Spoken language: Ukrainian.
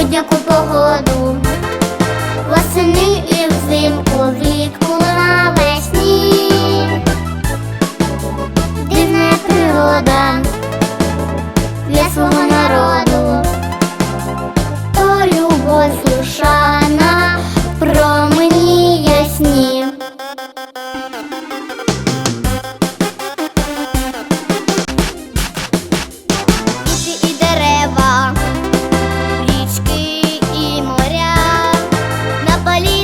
будь-яку погоду, восени і взимку, влітку навесні. Дивна природа для свого народу. запали